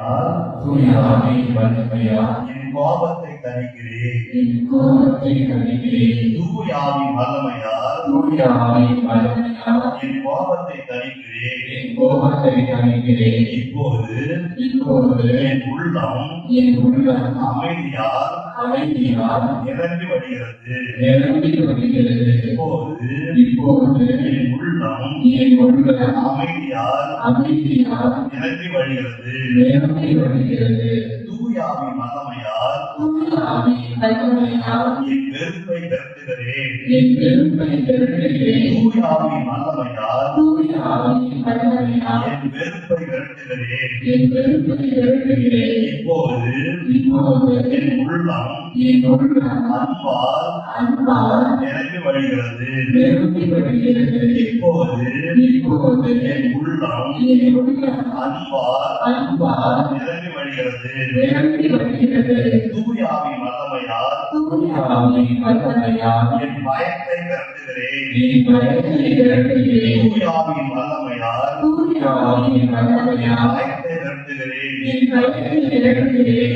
வல்லமையால் தூயாவின் வல்லமையால் என் கோபத்தை தணிக்கிறேன் என் கோபத்தை கணிக்கிறேன். தூயாவின் வல்லமையால் தூயாவின் வல்லமையால் என் கோபத்தை தணிக்கிறேன் என் கோபத்தை கணிக்கிறேன் இப்போது இப்போது என் உள்ளம் என் உள்ளம் அமைதியால் அமைதியால் நிரம்பி வருகிறது. நிரம்பி வருகிறது. இப்போது இப்போது என் உள்ளம் என் உள்ளம் அமைதியால் அமைதியால் நிரம்பி வருகிறது. நிரம்பி வருகிறது. தூயாவின் வல்லமையால் என் வெறுப்பை வல்லமையால் தூயாவின் வல்லமையால் என் வெறுப்பை பெருகிறேன் இப்போது என் உள்ளம் அன்பால் நிரம்பி வருகிறது இப்போது என் உள்ளம் அன்பால் நிரம்பி வருகிறது தூயாவின் வல்லமையால் என் பயத்தை விரட்டுகிறேன். தூயாவின் வல்லமையால்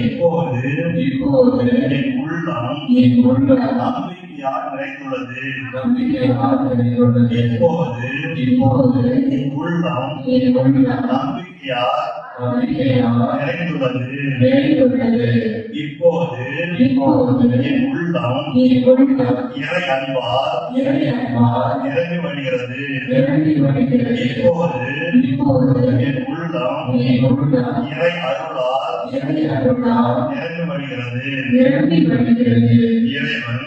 இப்போது இப்போது என் உள்ளம் என் உள்ளம் நம்பிக்கையால் நிறைந்துள்ளது நம்பிக்கையாக நிறைந்துள்ளது இப்போது இப்போது என் உள்ளம் என் உள்ளம் நிறைந்துள்ளது இப்போது என் உள்ளம் இறை இறையன்பால் நிரம்பி வருகிறது. இப்போது என் உள்ளம் இறை அருளால் இறை அருளால் நிரம்பி வருகிறது. இறைவன்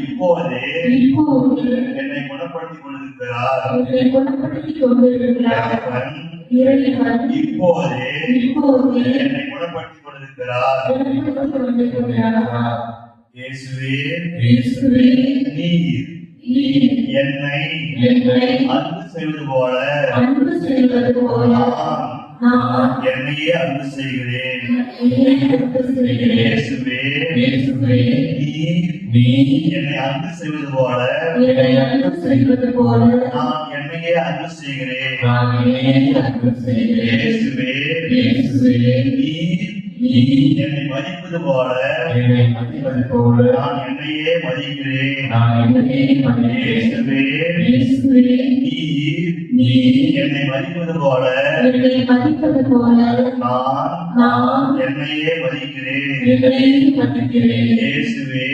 இப்போதே இப்போது என்னை குணப்படுத்திக் கொண்டிருக்கிறார் என்னை குணப்படுத்திக் கொண்டிருக்கிறார் இப்போதே இப்போது என்னை குணப்படுத்திக் கொண்டிருக்கிறார் இயேசுவே இயேசுவே நீர் என்னை என்னை அன்பு செய்வது போல அன்பு செய்வது போல நான் என்னையே அன்பு செய்கிறேன். என்னை அன்பு செய்வது போல. நான் என்னையே அன்பு செய்கிறேன். என்னை மதிப்பது போல. என்னை மதிப்பது போல. நான் என்னையே மதிக்கிறேன். நான் என்னையே மதிக்கிறேன். நீர் என்னை மதிப்பது போல என்னை மதிப்பது போல நான் நான் என்னையே மதிக்கிறேன். இயேசுவே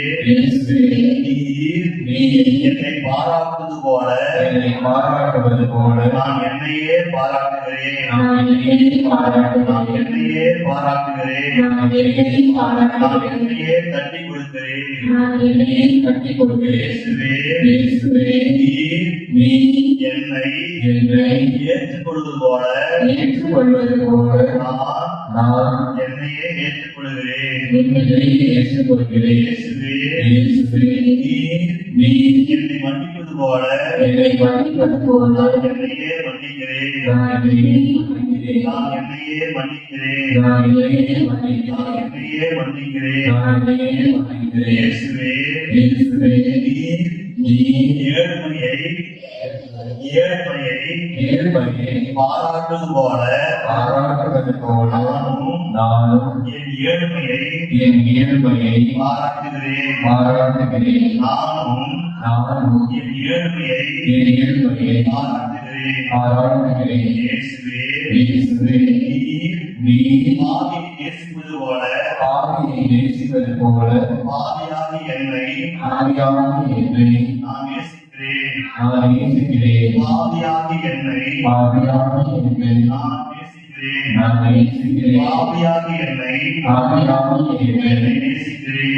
நீர் நீர் என்னை பாராட்டுவது போல. என்னை பாராட்டுவது போல. நான் என்னையே பாராட்டுகிறேன். நான் என்னையே நான் பாராட்டுகிறேன். நான் என்னையே தட்டி கொடுக்கிறேன் நான் என்னையே கட்டிக் கொடுக்கிறேன் நீர் என்னை என்னை ஏற்றுக்கொள்வது போல ஏற்றுக்கொள்வது போல நான் நான் என்னையே ஏற்றுக்கொள்கிறேன். என்னையே ஏற்றுக்கொள்கிறேன். நீர் என்னை மன்னிப்பது போல. என்னை மன்னிப்பது போல. என்னையே மன்னிக்கிறேன். நான் என்னையே மன்னிக்கிறேன். நான் என்னையே மன்னிக்கிறேன். இயேசுவே நீர் ஏழ்மையை ஏழ்மையை ஏழ்மையை பாராட்டுவது போல பாராட்டுவது போல நானும் என் ஏழ்மையை என் ஏழ்மையை பாராட்டுகிறேன். பாராட்டுகிறேன். நானும் நானும் என் ஏழ்மையை என் ஏழ்மையை பாராட்டுகிறேன். பாராட்டுகிறேன். இயேசுவே இயேசுவே நீர் நீர் பாவியை நேசிப்பது போல பாவியை நேசிப்பது போல பாவியாகி என்னை என்னை நான் நேசிக்கிறேன் நான் நேசிக்கிறேன் பாவியாகி என்னை பாவியான என்னை நான் நேசிக்கிறேன். நான் நேசிக்கிறேன். பாவியாகி என்னை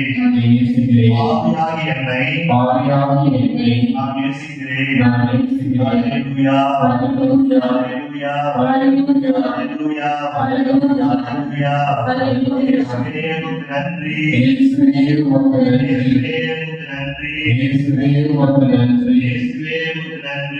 என்னை நேசிக்கிறேன் நேசிக்கிறேன் பாவியாகி என்னை பாவியான என்னை நான் நேசிக்கிறேன் நான் நேசிக்கிறேன் ஹalleluya Hallelujah. ஹalleluya Hallelujah. ஹalleluya Hallelujah. ஹalleluya Hallelujah. இயேசுவுக்கு நன்றி இயேசுவே உமக்கு நன்றி இயேசுவுக்கு நன்றி இயேசுவே உமக்கு நன்றி இயேசுவுக்கு